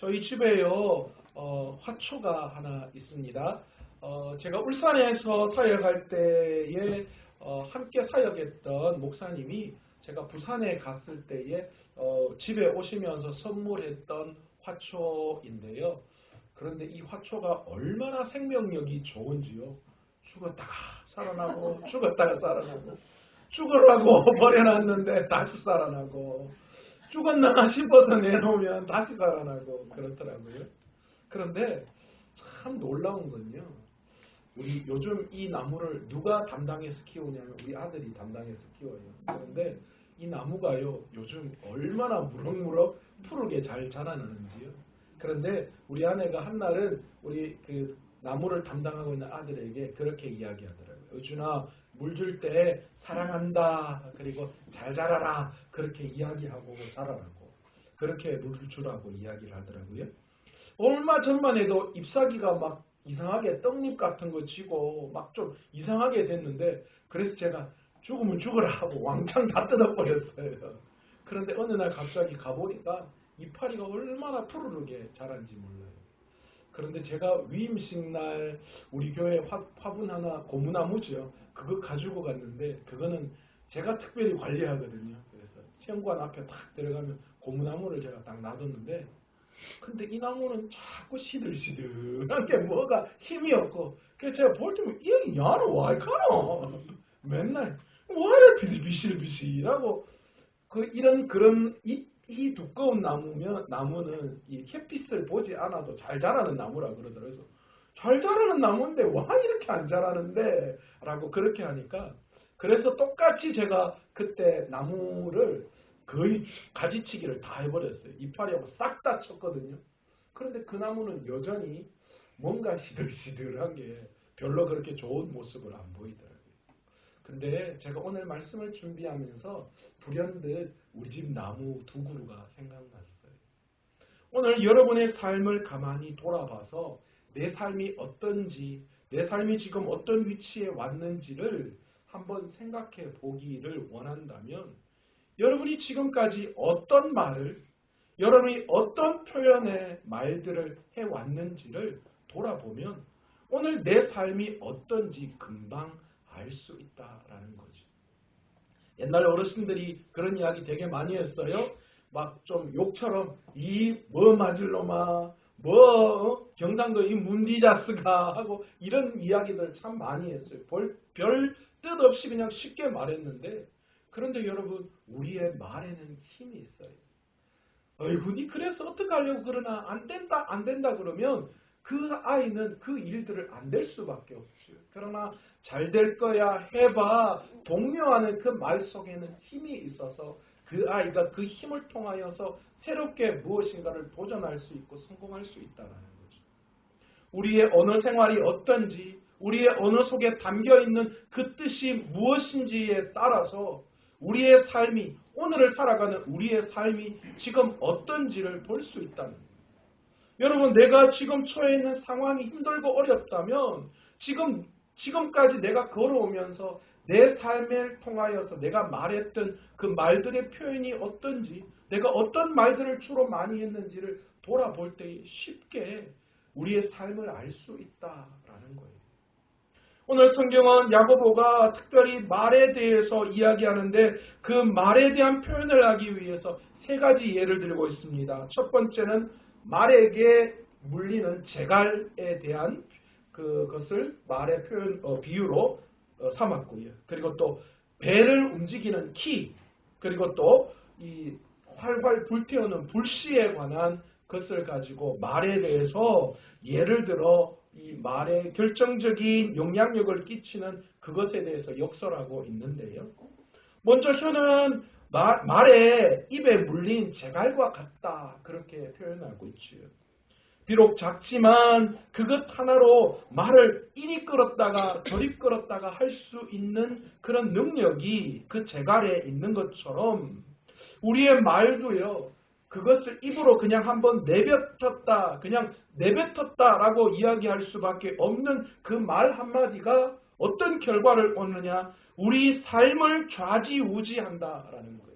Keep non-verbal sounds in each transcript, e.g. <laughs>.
저희 집에요 어, 화초가 하나 있습니다. 어, 제가 울산에서 사역할 때에 어, 함께 사역했던 목사님이 제가 부산에 갔을 때에 어, 집에 오시면서 선물했던 화초인데요. 그런데 이 화초가 얼마나 생명력이 좋은지요. 죽었다가 살아나고 죽었다가 살아나고 죽으라고 <laughs> 버려놨는데 다시 살아나고 죽었나 <laughs> 싶어서 내놓으면 다시 살아나고 그렇더라고요. 그런데 참 놀라운 건요. 우리 요즘 이 나무를 누가 담당해서 키우냐면 우리 아들이 담당해서 키워요. 그런데 이 나무가요 요즘 얼마나 무럭무럭 푸르게 잘 자라나는지요. 그런데 우리 아내가 한날은 우리 그 나무를 담당하고 있는 아들에게 그렇게 이야기하더라고요. 의준아 물 줄 때 사랑한다 그리고 잘 자라라 그렇게 이야기하고 자라라고 그렇게 물을 주라고 이야기를 하더라고요. 얼마 전만 해도 잎사귀가 막 이상하게 떡잎 같은 거 지고 막 좀 이상하게 됐는데 그래서 제가 죽으면 죽어라 하고 왕창 다 뜯어버렸어요. 그런데 어느 날 갑자기 가보니까 이파리가 얼마나 푸르르게 자란지 몰라요. 그런데 제가 위임식 날 우리 교회 화, 화분 하나 고무나무죠. 그거 가지고 갔는데 그거는 제가 특별히 관리하거든요. 그래서 체험관 앞에 딱 들어가면 고무나무를 제가 딱 놔뒀는데 근데 이 나무는 자꾸 시들시들한 게 뭐가 힘이 없고 그래서 제가 볼 때면 이 야는 와이 카노 맨날 와이를 비실비실비실하고 그 이런 그런 이, 이 두꺼운 나무면 나무는 이 햇빛을 보지 않아도 잘 자라는 나무라 그러더라고요. 잘 자라는 나무인데 와 이렇게 안 자라는데 라고 그렇게 하니까 그래서 똑같이 제가 그때 나무를 거의 가지치기를 다 해버렸어요. 이파리하고 싹 다 쳤거든요. 그런데 그 나무는 여전히 뭔가 시들시들한 게 별로 그렇게 좋은 모습을 안 보이더라고요. 근데 제가 오늘 말씀을 준비하면서 불현듯 우리 집 나무 두 그루가 생각났어요. 오늘 여러분의 삶을 가만히 돌아봐서 내 삶이 어떤지, 내 삶이 지금 어떤 위치에 왔는지를 한번 생각해 보기를 원한다면 여러분이 지금까지 어떤 말을, 여러분이 어떤 표현의 말들을 해왔는지를 돌아보면 오늘 내 삶이 어떤지 금방 알 수 있다라는 거죠. 옛날 어르신들이 그런 이야기 되게 많이 했어요. 막 좀 욕처럼 이 뭐 맞을 놈아 뭐 경상도 이 문디자스가 <laughs> 하고 이런 이야기들 참 많이 했어요. 별뜻 없이 그냥 쉽게 말했는데 그런데 여러분 우리의 말에는 힘이 있어요. 어이구 니 그래서 어떻게 하려고 그러나 안 된다 안 된다 그러면 그 아이는 그 일들을 안 될 수밖에 없죠. 그러나 잘 될 거야 해봐 독려하는 그 말 속에는 힘이 있어서 그 아이가 그 힘을 통하여서 새롭게 무엇인가를 도전할 수 있고 성공할 수 있다는 거죠. 우리의 언어 생활이 어떤지 우리의 언어 속에 담겨 있는 그 뜻이 무엇인지에 따라서 우리의 삶이 오늘을 살아가는 우리의 삶이 지금 어떤지를 볼 수 있다는 거예요. 여러분 내가 지금 처해 있는 상황이 힘들고 어렵다면 지금 지금까지 내가 걸어오면서 내 삶을 통하여서 내가 말했던 그 말들의 표현이 어떤지 내가 어떤 말들을 주로 많이 했는지를 돌아볼 때 쉽게 우리의 삶을 알 수 있다라는 거예요. 오늘 성경은 야고보가 특별히 말에 대해서 이야기하는데 그 말에 대한 표현을 하기 위해서 세 가지 예를 들고 있습니다. 첫 번째는 말에게 물리는 재갈에 대한 그것을 말의 표현 어, 비유로 어, 삼았고요. 그리고 또 배를 움직이는 키 그리고 또 이 활활 불태우는 불씨에 관한 것을 가지고 말에 대해서 예를 들어 이 말에 결정적인 영향력을 끼치는 그것에 대해서 역설하고 있는데요. 먼저 혀는 말, 말에 입에 물린 재갈과 같다 그렇게 표현하고 있지요. 비록 작지만 그것 하나로 말을 이리 끌었다가 저리 끌었다가 할 수 있는 그런 능력이 그 재갈에 있는 것처럼 우리의 말도요. 그것을 입으로 그냥 한번 내뱉었다, 그냥 내뱉었다라고 이야기할 수밖에 없는 그 말 한마디가 어떤 결과를 얻느냐? 우리 삶을 좌지우지한다라는 거예요.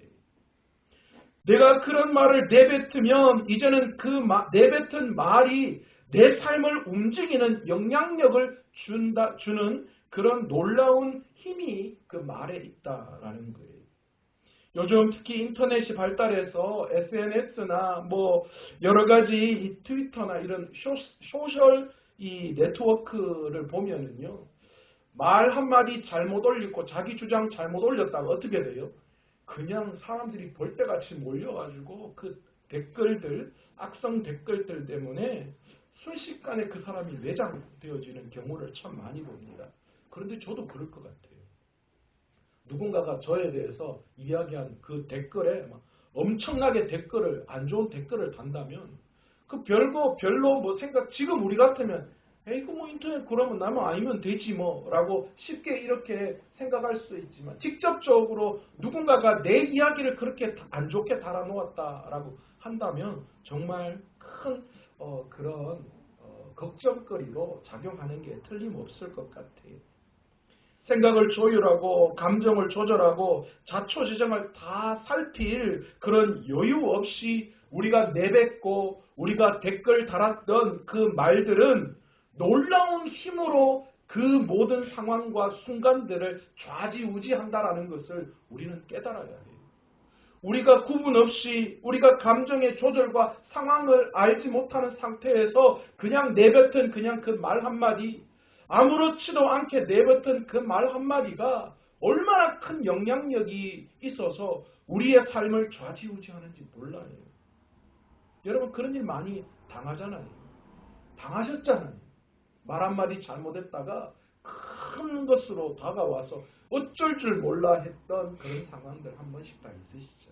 내가 그런 말을 내뱉으면 이제는 그 마- 내뱉은 말이 내 삶을 움직이는 영향력을 준다, 주는 그런 놀라운 힘이 그 말에 있다라는 거예요. 요즘 특히 인터넷이 발달해서 SNS나 뭐 여러 가지 이 트위터나 이런 쇼, 소셜 이 네트워크를 보면은요. 말 한마디 잘못 올리고 자기 주장 잘못 올렸다가 어떻게 돼요? 그냥 사람들이 벌떼같이 몰려가지고 그 댓글들, 악성 댓글들 때문에 순식간에 그 사람이 매장되어지는 경우를 참 많이 봅니다. 그런데 저도 그럴 것 같아요. 누군가가 저에 대해서 이야기한 그 댓글에 막 엄청나게 댓글을 안 좋은 댓글을 단다면 그 별거 별로 뭐 생각 지금 우리 같으면 에 이 그뭐 인터넷 그러면 나만 아니면 되지 뭐 라고 쉽게 이렇게 생각할 수 있지만 직접적으로 누군가가 내 이야기를 그렇게 안 좋게 달아놓았다라고 한다면 정말 큰 어, 그런 어, 걱정거리로 작용하는 게 틀림없을 것 같아요. 생각을 조율하고 감정을 조절하고 자초지정을 다 살필 그런 여유 없이 우리가 내뱉고 우리가 댓글 달았던 그 말들은 놀라운 힘으로 그 모든 상황과 순간들을 좌지우지한다라는 것을 우리는 깨달아야 해요. 우리가 구분 없이 우리가 감정의 조절과 상황을 알지 못하는 상태에서 그냥 내뱉은 그냥 그 말 한마디 아무렇지도 않게 내뱉은 그 말 한마디가 얼마나 큰 영향력이 있어서 우리의 삶을 좌지우지하는지 몰라요. 여러분 그런 일 많이 당하잖아요. 당하셨잖아요. 말 한마디 잘못했다가 큰 것으로 다가와서 어쩔 줄 몰라 했던 그런 상황들 한 번씩 다 있으시죠.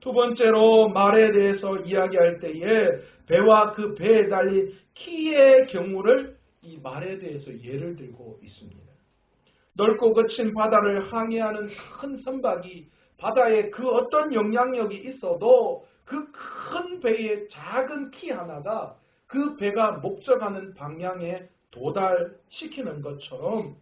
두 번째로 말에 대해서 이야기할 때에 배와 그 배에 달린 키의 경우를 이 말에 대해서 예를 들고 있습니다. 넓고 거친 바다를 항해하는 큰 선박이 바다에 그 어떤 영향력이 있어도 그 큰 배의 작은 키 하나가 그 배가 목적하는 방향에 도달시키는 것처럼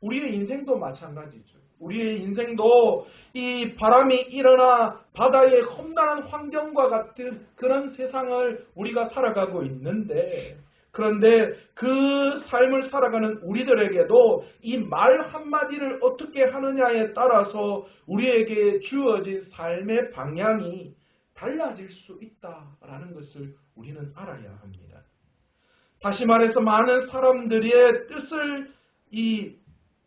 우리의 인생도 마찬가지죠. 우리의 인생도 이 바람이 일어나 바다의 험난한 환경과 같은 그런 세상을 우리가 살아가고 있는데 그런데 그 삶을 살아가는 우리들에게도 이 말 한마디를 어떻게 하느냐에 따라서 우리에게 주어진 삶의 방향이 달라질 수 있다라는 것을 우리는 알아야 합니다. 다시 말해서 많은 사람들의 뜻을 이,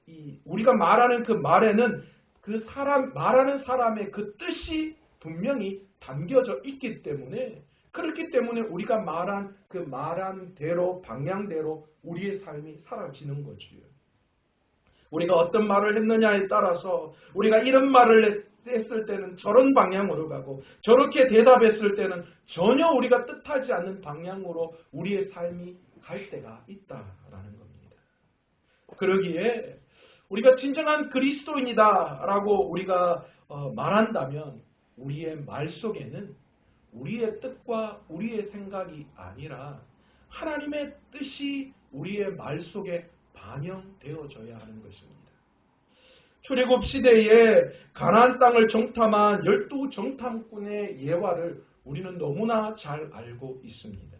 이 우리가 말하는 그 말에는 그 사람 말하는 사람의 그 뜻이 분명히 담겨져 있기 때문에 그렇기 때문에 우리가 말한 그 말한 대로 방향대로 우리의 삶이 사라지는 거지요. 우리가 어떤 말을 했느냐에 따라서 우리가 이런 말을 했을 때는 저런 방향으로 가고 저렇게 대답했을 때는 전혀 우리가 뜻하지 않는 방향으로 우리의 삶이 갈 때가 있다라는 겁니다. 그러기에 우리가 진정한 그리스도인이다라고 우리가 어, 말한다면 우리의 말 속에는 우리의 뜻과 우리의 생각이 아니라 하나님의 뜻이 우리의 말 속에 반영되어져야 하는 것입니다. 출애굽 시대에 가나안 땅을 정탐한 열두 정탐꾼의 예화를 우리는 너무나 잘 알고 있습니다.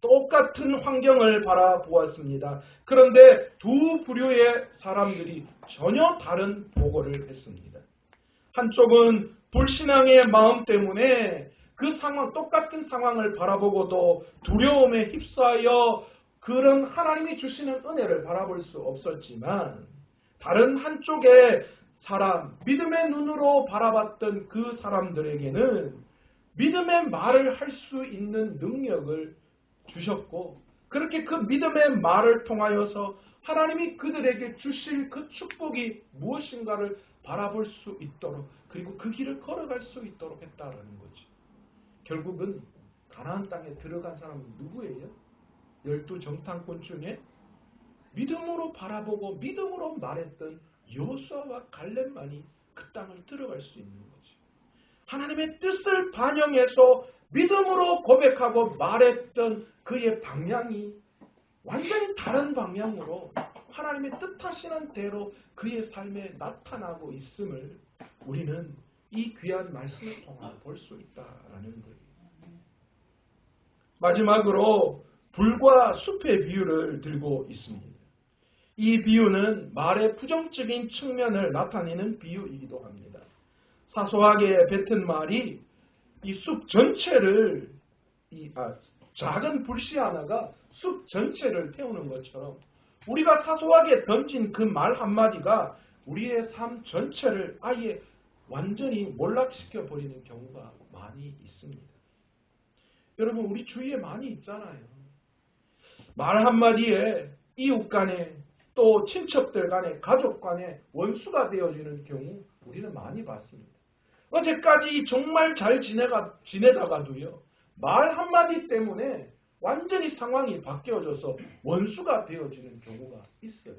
똑같은 환경을 바라보았습니다. 그런데 두 부류의 사람들이 전혀 다른 보고를 했습니다. 한쪽은 불신앙의 마음 때문에 그 상황, 똑같은 상황을 바라보고도 두려움에 휩싸여 그런 하나님이 주시는 은혜를 바라볼 수 없었지만 다른 한쪽의 사람, 믿음의 눈으로 바라봤던 그 사람들에게는 믿음의 말을 할 수 있는 능력을 주셨고 그렇게 그 믿음의 말을 통하여서 하나님이 그들에게 주실 그 축복이 무엇인가를 바라볼 수 있도록 그리고 그 길을 걸어갈 수 있도록 했다라는 거지. 결국은 가나안 땅에 들어간 사람은 누구예요? 열두 정탐꾼 중에 믿음으로 바라보고 믿음으로 말했던 여호수아와 갈렙만이 그 땅을 들어갈 수 있는 거지. 하나님의 뜻을 반영해서 믿음으로 고백하고 말했던 그의 방향이 완전히 다른 방향으로 하나님의 뜻하시는 대로 그의 삶에 나타나고 있음을 우리는 이 귀한 말씀을 통해 볼 수 있다라는 거예요. 마지막으로 불과 숲의 비유를 들고 있습니다. 이 비유는 말의 부정적인 측면을 나타내는 비유이기도 합니다. 사소하게 뱉은 말이 이 숲 전체를 이 아, 작은 불씨 하나가 숲 전체를 태우는 것처럼 우리가 사소하게 던진 그 말 한마디가 우리의 삶 전체를 아예 완전히 몰락시켜 버리는 경우가 많이 있습니다. 여러분 우리 주위에 많이 있잖아요. 말 한마디에 이웃 간에 또 친척들 간에 가족 간에 원수가 되어지는 경우 우리는 많이 봤습니다. 어제까지 정말 잘 지내가, 지내다가도요. 말 한마디 때문에 완전히 상황이 바뀌어져서 원수가 되어지는 경우가 있어요.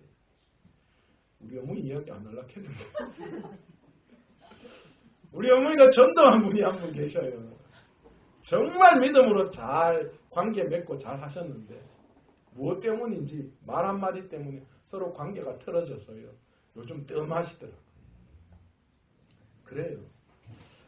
우리 어머니 이야기 안 하려고 했는데. <laughs> 우리 어머니가 전도한 분이 한 분 계셔요. 정말 믿음으로 잘 관계 맺고 잘 하셨는데 무엇 때문인지 말 한마디 때문에 서로 관계가 틀어져서요. 요즘 뜸하시더라고요. 그래요.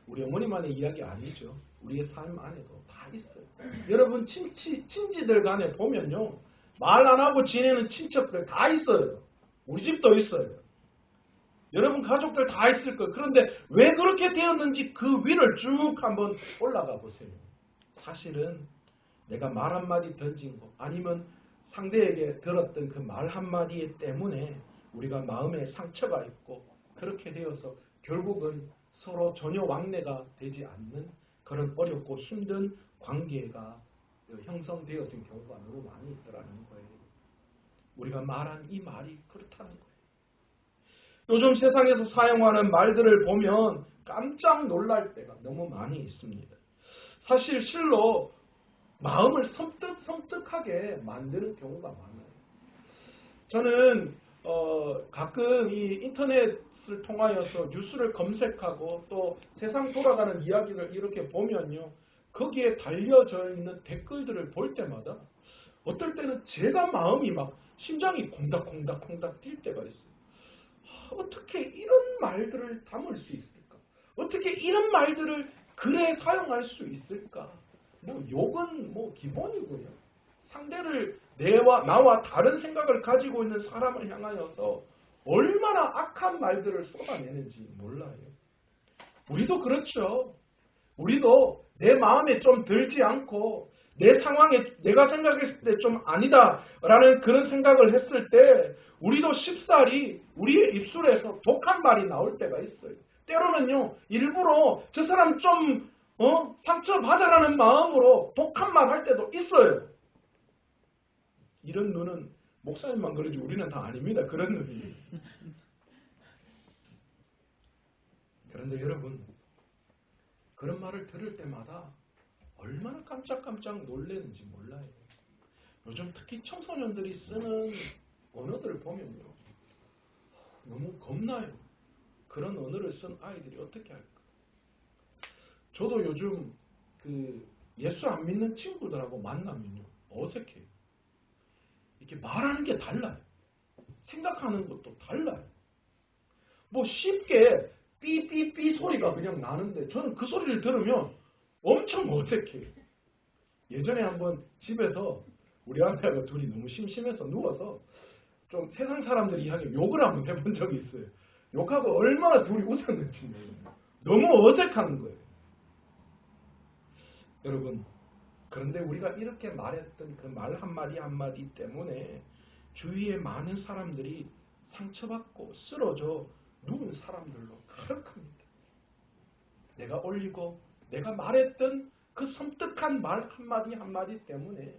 우리 어머니만의 이야기 아니죠. 우리의 삶 안에도 다 있어요. 여러분 친치, 친지들 간에 보면요. 말 안 하고 지내는 친척들 다 있어요. 우리 집도 있어요. 여러분 가족들 다 있을 거예요. 그런데 왜 그렇게 되었는지 그 위를 쭉 한번 올라가 보세요. 사실은 내가 말 한마디 던진 거 아니면 상대에게 들었던 그 말 한마디 때문에 우리가 마음에 상처가 있고 그렇게 되어서 결국은 서로 전혀 왕래가 되지 않는 그런 어렵고 힘든 관계가 형성되어진 경우가 너무 많이 있더라는 거예요. 우리가 말한 이 말이 그렇다는 거예요. 요즘 세상에서 사용하는 말들을 보면 깜짝 놀랄 때가 너무 많이 있습니다. 사실 실로 마음을 섬뜩섬뜩하게 만드는 경우가 많아요. 저는 어, 가끔 이 인터넷을 통하여서 뉴스를 검색하고 또 세상 돌아가는 이야기를 이렇게 보면요. 거기에 달려져 있는 댓글들을 볼 때마다 어떨 때는 제가 마음이 막 심장이 콩닥콩닥콩닥 뛸 때가 있어요. 어떻게 이런 말들을 담을 수 있을까? 어떻게 이런 말들을 글에 사용할 수 있을까? 뭐 욕은 뭐 기본이고요. 상대를 내와 나와 다른 생각을 가지고 있는 사람을 향하여서 얼마나 악한 말들을 쏟아내는지 몰라요. 우리도 그렇죠. 우리도 내 마음에 좀 들지 않고 내 상황에 내가 생각했을 때 좀 아니다라는 그런 생각을 했을 때 우리도 쉽사리 우리의 입술에서 독한 말이 나올 때가 있어요. 때로는요 일부러 저 사람 좀 어? 상처받아라는 마음으로 독한 말 할 때도 있어요. 이런 눈은 목사님만 그러지 우리는 다 아닙니다. 그런 눈이. 그런데 여러분 그런 말을 들을 때마다 얼마나 깜짝깜짝 놀라는지 몰라요. 요즘 특히 청소년들이 쓰는 언어들을 보면요. 너무 겁나요. 그런 언어를 쓴 아이들이 어떻게 할까? 저도 요즘 그 예수 안 믿는 친구들하고 만나면요. 어색해요. 이렇게 말하는 게 달라요. 생각하는 것도 달라요. 뭐 쉽게 삐삐삐 소리가 그냥 나는데 저는 그 소리를 들으면 엄청 어색해요. 예전에 한번 집에서 우리 아내가 둘이 너무 심심해서 누워서 좀 세상 사람들이 이야기 욕을 한번 해본 적이 있어요. 욕하고 얼마나 둘이 웃었는지. 너무 어색한 거예요. 여러분, 그런데 우리가 이렇게 말했던 그 말 한마디 한마디 때문에 주위에 많은 사람들이 상처받고 쓰러져 누운 사람들로 가득합니다. 내가 올리고 내가 말했던 그 섬뜩한 말 한마디 한마디 때문에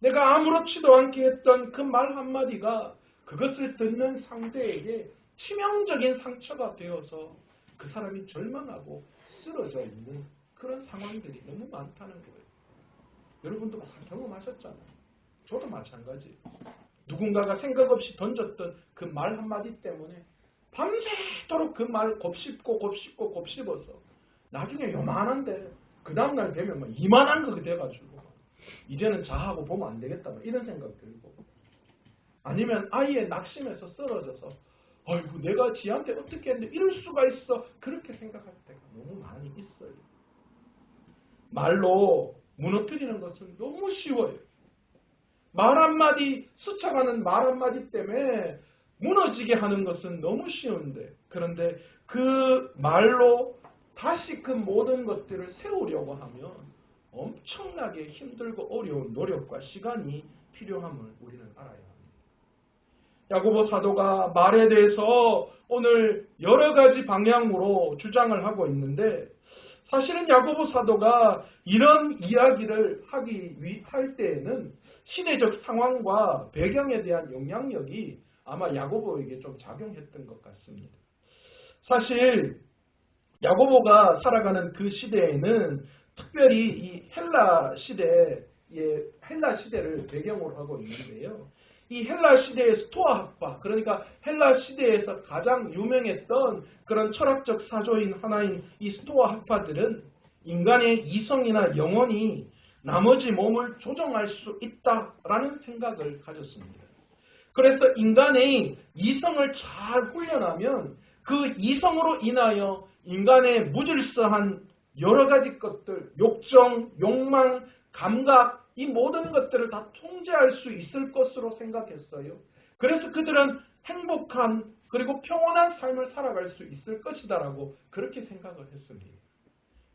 내가 아무렇지도 않게 했던 그 말 한마디가 그것을 듣는 상대에게 치명적인 상처가 되어서 그 사람이 절망하고 쓰러져 있는 그런 상황들이 너무 많다는 거예요. 여러분도 경험하셨잖아요. 저도 마찬가지. 누군가가 생각 없이 던졌던 그 말 한마디 때문에 밤새도록 그 말 곱씹고 곱씹고 곱씹어서 나중에 요만한데 그 다음날 되면 막 이만한 거 돼가지고 이제는 자하고 보면 안 되겠다 이런 생각 들고 아니면 아예 낙심해서 쓰러져서 아이고 내가 지한테 어떻게 했는데 이럴 수가 있어 그렇게 생각할 때가 너무 많이 있어요. 말로 무너뜨리는 것은 너무 쉬워요. 말 한마디 스쳐가는 말 한마디 때문에 무너지게 하는 것은 너무 쉬운데 그런데 그 말로 다시 그 모든 것들을 세우려고 하면 엄청나게 힘들고 어려운 노력과 시간이 필요함을 우리는 알아야 합니다. 야고보 사도가 말에 대해서 오늘 여러 가지 방향으로 주장을 하고 있는데 사실은 야고보 사도가 이런 이야기를 하기 위할 때에는 시대적 상황과 배경에 대한 영향력이 아마 야고보에게 좀 작용했던 것 같습니다. 사실 야고보가 살아가는 그 시대에는 특별히 이 헬라 시대의 헬라 시대를 배경으로 하고 있는데요. 이 헬라 시대의 스토아 학파, 그러니까 헬라 시대에서 가장 유명했던 그런 철학적 사조인 하나인 이 스토아 학파들은 인간의 이성이나 영혼이 나머지 몸을 조정할 수 있다라는 생각을 가졌습니다. 그래서 인간의 이성을 잘 훈련하면 그 이성으로 인하여 인간의 무질서한 여러 가지 것들, 욕정, 욕망, 감각, 이 모든 것들을 다 통제할 수 있을 것으로 생각했어요. 그래서 그들은 행복한 그리고 평온한 삶을 살아갈 수 있을 것이다라고 그렇게 생각을 했습니다.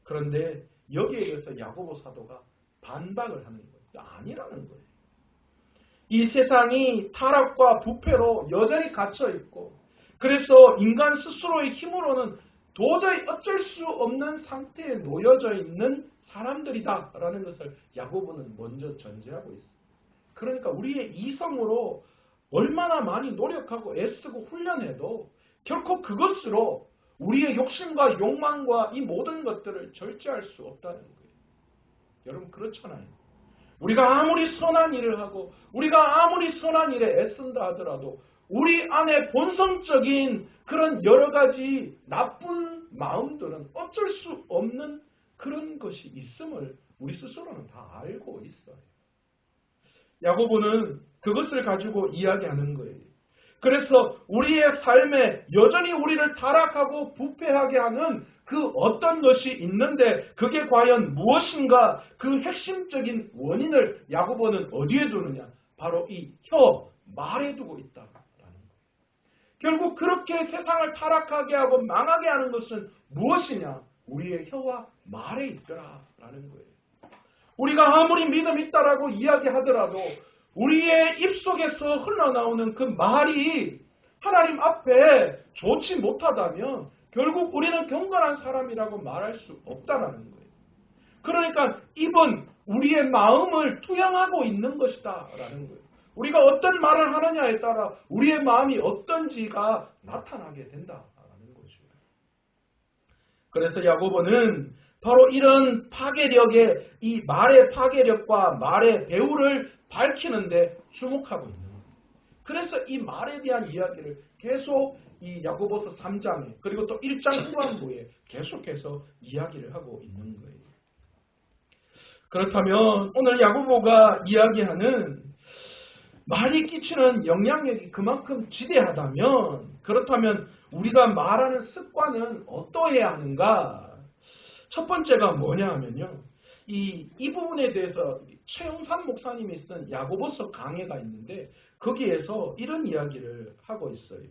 그런데 여기에 대해서 야고보 사도가 반박을 하는 거예요. 아니라는 거예요. 이 세상이 타락과 부패로 여전히 갇혀 있고 그래서 인간 스스로의 힘으로는 도저히 어쩔 수 없는 상태에 놓여져 있는 사람들이다라는 것을 야고보는 먼저 전제하고 있습니다. 그러니까 우리의 이성으로 얼마나 많이 노력하고 애쓰고 훈련해도 결코 그것으로 우리의 욕심과 욕망과 이 모든 것들을 절제할 수 없다는 거예요. 여러분 그렇잖아요. 우리가 아무리 선한 일을 하고 우리가 아무리 선한 일에 애쓴다 하더라도 우리 안에 본성적인 그런 여러 가지 나쁜 마음들은 어쩔 수 없는 그런 것이 있음을 우리 스스로는 다 알고 있어요. 야고보는 그것을 가지고 이야기하는 거예요. 그래서 우리의 삶에 여전히 우리를 타락하고 부패하게 하는 그 어떤 것이 있는데 그게 과연 무엇인가 그 핵심적인 원인을 야고보는 어디에 두느냐? 바로 이 혀, 말에 두고 있다라는 거예요. 결국 그렇게 세상을 타락하게 하고 망하게 하는 것은 무엇이냐? 우리의 혀와 말에 있더라라는 거예요. 우리가 아무리 믿음 있다라고 이야기하더라도 우리의 입속에서 흘러나오는 그 말이 하나님 앞에 좋지 못하다면 결국 우리는 경건한 사람이라고 말할 수 없다라는 거예요. 그러니까 입은 우리의 마음을 투영하고 있는 것이다라는 거예요. 우리가 어떤 말을 하느냐에 따라 우리의 마음이 어떤지가 나타나게 거죠. 그래서 야고보는 바로 이런 파괴력의 이 말의 파괴력과 말의 배후를 밝히는데 주목하고 있는 거예요. 그래서 이 말에 대한 이야기를 계속 이 야고보서 3장에 그리고 또 1장 후반부에 계속해서 이야기를 하고 있는 거예요. 그렇다면 오늘 야고보가 이야기하는 말이 끼치는 영향력이 그만큼 지대하다면 그렇다면 우리가 말하는 습관은 어떠해야 하는가? 첫 번째가 뭐냐 하면요. 이, 이 부분에 대해서 최영산 목사님이 쓴 야고보서 강해가 있는데 거기에서 이런 이야기를 하고 있어요.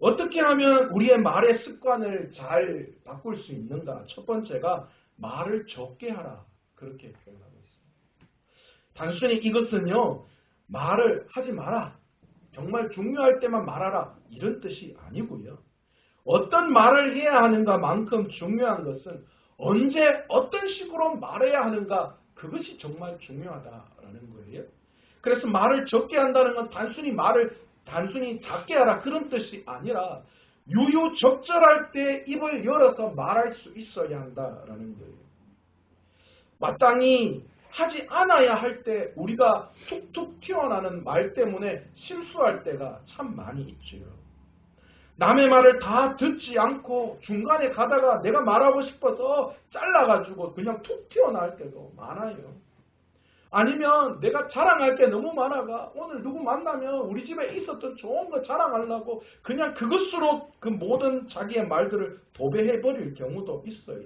어떻게 하면 우리의 말의 습관을 잘 바꿀 수 있는가? 첫 번째가 말을 적게 하라. 그렇게 표현하고 있습니다. 단순히 이것은요, 말을 하지 마라. 정말 중요할 때만 말하라. 이런 뜻이 아니고요. 어떤 말을 해야 하는가만큼 중요한 것은 언제 어떤 식으로 말해야 하는가 그것이 정말 중요하다라는 거예요. 그래서 말을 적게 한다는 건 단순히 말을 단순히 작게 하라 그런 뜻이 아니라 유유적절할 때 입을 열어서 말할 수 있어야 한다라는 거예요. 마땅히 하지 않아야 할 때 우리가 툭툭 튀어나오는 말 때문에 실수할 때가 참 많이 있죠. 남의 말을 다 듣지 않고 중간에 가다가 내가 말하고 싶어서 잘라가지고 그냥 툭 튀어나올 때도 많아요. 아니면 내가 자랑할 게 너무 많아가 오늘 누구 만나면 우리 집에 있었던 좋은 거 자랑하려고 그냥 그것으로 그 모든 자기의 말들을 도배해 버릴 경우도 있어요.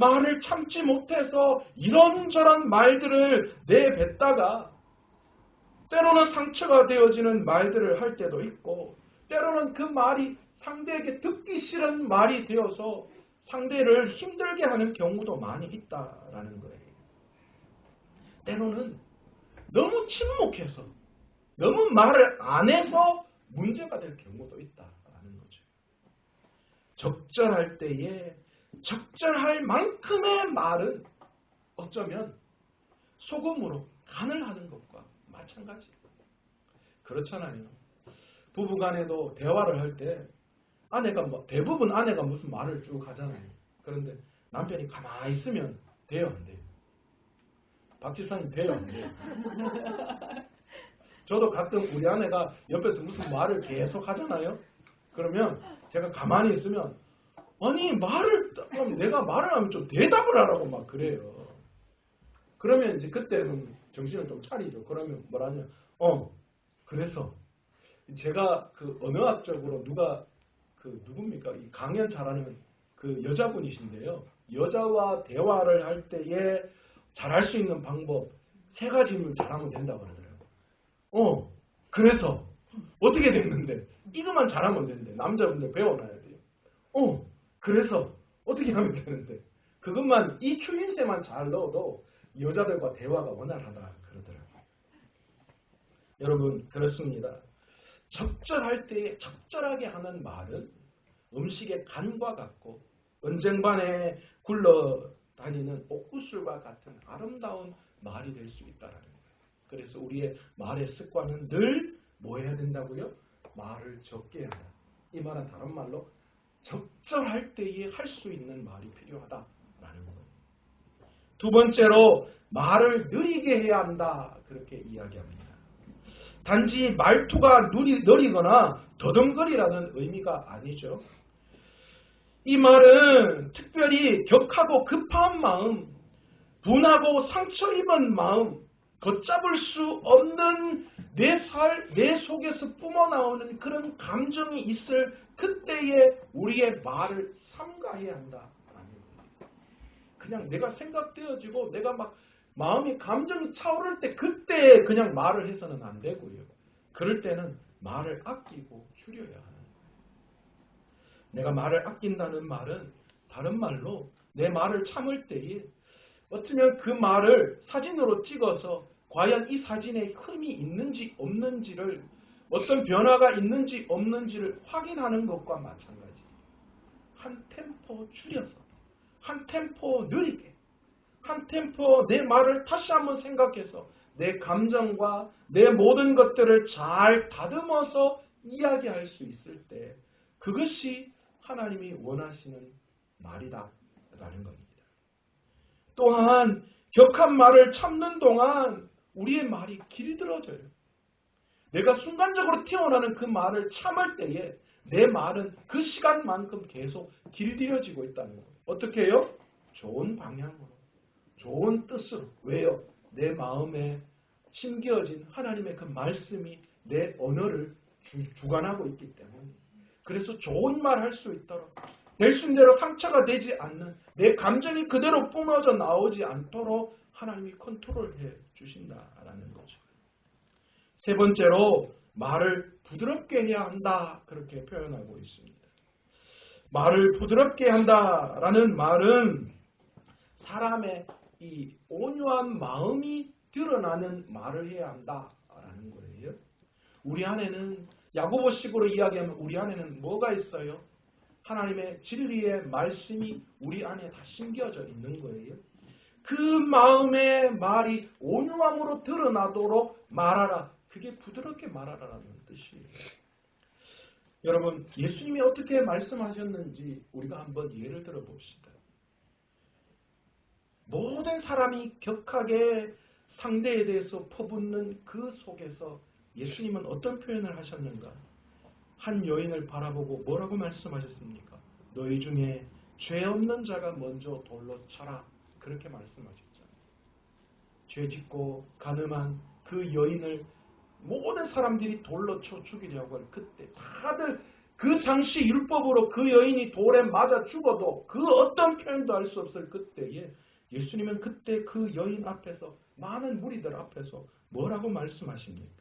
말을 참지 못해서 이런저런 말들을 내뱉다가 때로는 상처가 되어지는 말들을 할 때도 있고 때로는 그 말이 상대에게 듣기 싫은 말이 되어서 상대를 힘들게 하는 경우도 많이 있다라는 거예요. 때로는 너무 침묵해서 너무 말을 안 해서 문제가 될 경우도 있다라는 거죠. 적절할 때에 적절할 만큼의 말은 어쩌면 소금으로 간을 하는 것과 마찬가지. 그렇잖아요. 부부 간에도 대화를 할 때 아내가 뭐 대부분 아내가 무슨 말을 쭉 하잖아요. 그런데 남편이 가만히 있으면 돼요, 안 돼요? 박지사님 돼요, 안 돼요? <laughs> 저도 가끔 우리 아내가 옆에서 무슨 말을 계속 하잖아요. 그러면 제가 가만히 있으면 아니 말을 내가 말을 하면 좀 대답을 하라고 막 그래요. 그러면 이제 그때는 정신을 좀 차리죠. 그러면 뭐라냐? 어 그래서 제가 그 언어학적으로 누가 그 누굽니까? 이 강연 잘하는 그 여자분이신데요. 여자와 대화를 할 때에 잘할 수 있는 방법 세 가지를 잘하면 된다고 그러더라고요. 어, 그래서 어떻게 됐는데 이것만 잘하면 되는데 남자분들 배워놔야 돼요. 어, 그래서 어떻게 하면 되는데 그것만 이 추임새만 잘 넣어도 여자들과 대화가 원활하다 그러더라고요. 여러분 그렇습니다. 적절할 때에 적절하게 하는 말은 음식의 간과 같고 언쟁반에 굴러다니는 옥구슬과 같은 아름다운 말이 될 수 있다라는 거예요. 그래서 우리의 말의 습관은 늘 뭐 해야 된다고요? 말을 적게 한다. 이 말은 다른 말로 적절할 때에 할 수 있는 말이 필요하다라는 거예요. 두 번째로 말을 느리게 해야 한다. 그렇게 이야기합니다. 단지 말투가 느리, 느리거나 더듬거리라는 의미가 아니죠. 이 말은 특별히 격하고 급한 마음, 분하고 상처 입은 마음, 걷잡을 수 없는 내 살, 내 속에서 뿜어나오는 그런 감정이 있을 그때에 우리의 말을 삼가해야 한다. 그냥 내가 생각되어지고 내가 막 마음이 감정이 차오를 때 그때 그냥 말을 해서는 안 되고요. 그럴 때는 말을 아끼고 줄여야 하는. 내가 말을 아낀다는 말은 다른 말로 내 말을 참을 때에 어쩌면 그 말을 사진으로 찍어서 과연 이 사진에 흠이 있는지 없는지를 어떤 변화가 있는지 없는지를 확인하는 것과 마찬가지. 한 템포 줄여서 한 템포 느리게 한 템포 내 말을 다시 한번 생각해서 내 감정과 내 모든 것들을 잘 다듬어서 이야기할 수 있을 때 그것이 하나님이 원하시는 말이다 라는 겁니다. 또한 격한 말을 참는 동안 우리의 말이 길들어져요. 내가 순간적으로 튀어나오는 그 말을 참을 때에 내 말은 그 시간만큼 계속 길들여지고 있다는 거예요. 어떻게 해요? 좋은 방향으로, 좋은 뜻으로. 왜요? 내 마음에 심겨진 하나님의 그 말씀이 내 언어를 주, 관하고 있기 때문에. 그래서 좋은 말 할 수 있도록 될 수 있는 대로 상처가 되지 않는 내 감정이 그대로 뿜어져 나오지 않도록 하나님이 컨트롤해 주신다라는 거죠. 세 번째로 말을 부드럽게 해야 한다 그렇게 표현하고 있습니다. 말을 부드럽게 한다라는 말은 사람의 이 온유한 마음이 드러나는 말을 해야 한다라는 거예요. 우리 안에는 야고보식으로 이야기하면 우리 안에는 뭐가 있어요? 하나님의 진리의 말씀이 우리 안에 다 심겨져 있는 거예요. 그 마음의 말이 온유함으로 드러나도록 말하라. 그게 부드럽게 말하라는 뜻이에요. 여러분, 예수님이 어떻게 말씀하셨는지 우리가 한번 예를 들어 봅시다. 모든 사람이 격하게 상대에 대해서 퍼붓는 그 속에서 예수님은 어떤 표현을 하셨는가? 한 여인을 바라보고 뭐라고 말씀하셨습니까? 너희 중에 죄 없는 자가 먼저 돌로 쳐라. 그렇게 말씀하셨죠. 죄짓고 가늠한 그 여인을 모든 사람들이 돌로 쳐 죽이려고 할 그때 다들 그 당시 율법으로 그 여인이 돌에 맞아 죽어도 그 어떤 표현도 할 수 없을 그때에 예수님은 그때 그 여인 앞에서 많은 무리들 앞에서 뭐라고 말씀하십니까?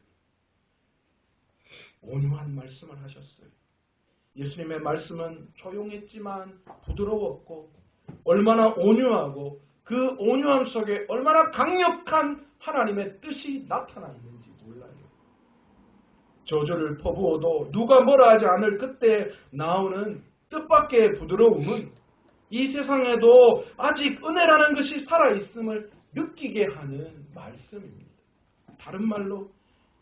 온유한 말씀을 하셨어요. 예수님의 말씀은 조용했지만 부드러웠고 얼마나 온유하고 그 온유함 속에 얼마나 강력한 하나님의 뜻이 나타나 있는지 몰라요. 저주를 퍼부어도 누가 뭐라 하지 않을 그때 나오는 뜻밖의 부드러움은 이 세상에도 아직 은혜라는 것이 살아있음을 느끼게 하는 말씀입니다. 다른 말로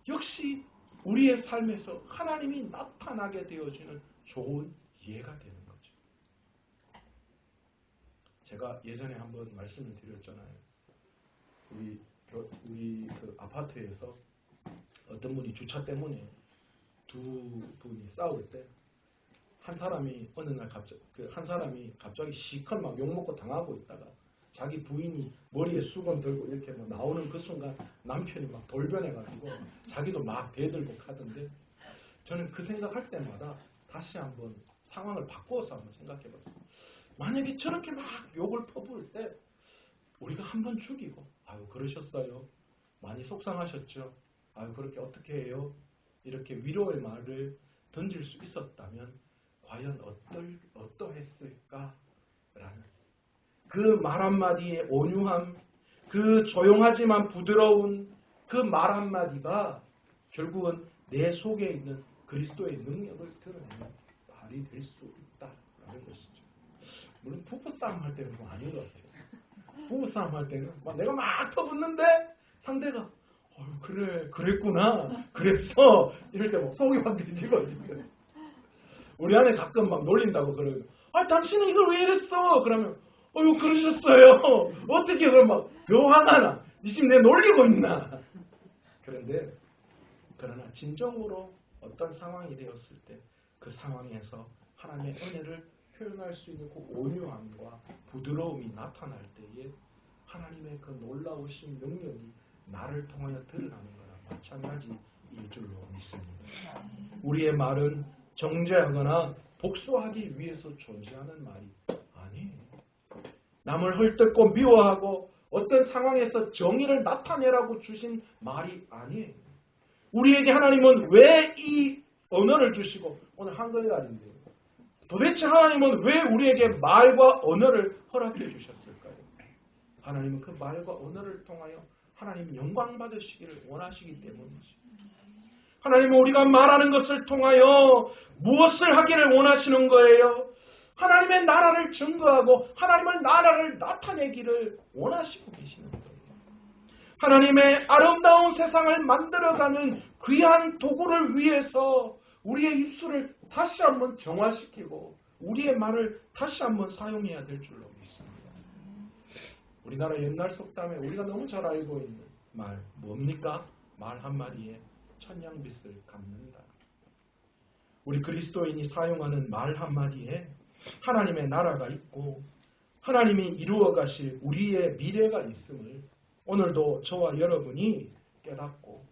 역시 우리의 삶에서 하나님이 나타나게 되어지는 좋은 되는 거죠. 제가 예전에 한번 말씀을 드렸잖아요. 우리 겨- 우리 그 아파트에서 어떤 분이 주차 때문에 두 분이 싸울 때 한 사람이 어느 날 갑자기 그 한 사람이 갑자기 시컷 막 욕먹고 당하고 있다가 자기 부인이 머리에 수건 들고 이렇게 막 나오는 그 순간 남편이 막 돌변해가지고 자기도 막 대들고 하던데 저는 그 생각할 때마다 다시 한번 상황을 바꾸어서 한번 생각해봤어요. 만약에 저렇게 막 욕을 퍼부을 때 우리가 한 번 죽이고 아유 그러셨어요. 많이 속상하셨죠. 아유 그렇게 어떻게 해요? 이렇게 위로의 말을 던질 수 있었다면 과연 어떨 어떠했을까라는 그 말 한마디의 온유함, 그 조용하지만 부드러운 그 말 한마디가 결국은 내 속에 있는 그리스도의 능력을 드러내는 말이 될 수 있다라는 것이죠. 물론 부부싸움 할 때는 뭐 아닌 것 같아요. 부부싸움 할 때는 막 내가 막 터붓는데 상대가 어 그래 그랬구나. 그랬어. 이럴 때 막 속이 확 뒤집어지거든. 우리 안에 가끔 막 놀린다고 그러고 아 당신은 이걸 왜 이랬어? 그러면 어유 그러셨어요. 어떻게 그럼 막더 화가 나. 니 지금 내 놀리고 있나? 그런데 그러나 진정으로 어떤 상황이 되었을 때 그 상황에서 하나님의 은혜를 표현할 수 있는 그 온유함과 부드러움이 나타날 때에 하나님의 그 놀라우신 능력이 나를 통하여 드러나는 거나 마찬가지일 줄로 믿습니다. 우리의 말은 정죄하거나 복수하기 위해서 존재하는 말이 아니에요. 남을 헐뜯고 미워하고 어떤 상황에서 정의를 나타내라고 주신 말이 아니에요. 우리에게 하나님은 왜 이 언어를 주시고 오늘 한글날인데 도대체 하나님은 왜 우리에게 말과 언어를 허락해 주셨을까요? 하나님은 그 말과 언어를 통하여 하나님 영광 받으시기를 원하시기 때문이죠. 하나님은 우리가 말하는 것을 통하여 무엇을 하기를 원하시는 거예요? 하나님의 나라를 증거하고 하나님의 나라를 나타내기를 원하시고 계시는 거예요. 하나님의 아름다운 세상을 만들어가는 귀한 도구를 위해서 우리의 입술을 다시 한번 정화시키고 우리의 말을 다시 한번 사용해야 될 줄로 믿습니다. 우리나라 옛날 속담에 우리가 너무 잘 알고 있는 말 뭡니까? 말 한마디에 천냥빚을 갚는다. 우리 그리스도인이 사용하는 말 한마디에 하나님의 나라가 있고 하나님이 이루어 가실 우리의 미래가 있음을 오늘도 저와 여러분이 깨닫고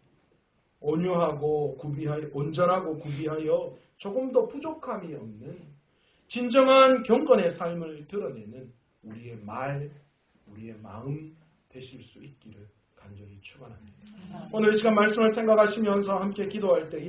온유하고 구비하여 온전하고 구비하여 조금도 부족함이 없는 진정한 경건의 삶을 드러내는 우리의 말, 우리의 마음 되실 수 있기를 간절히 축원합니다. 오늘 이 시간 말씀을 생각하시면서 함께 기도할 때에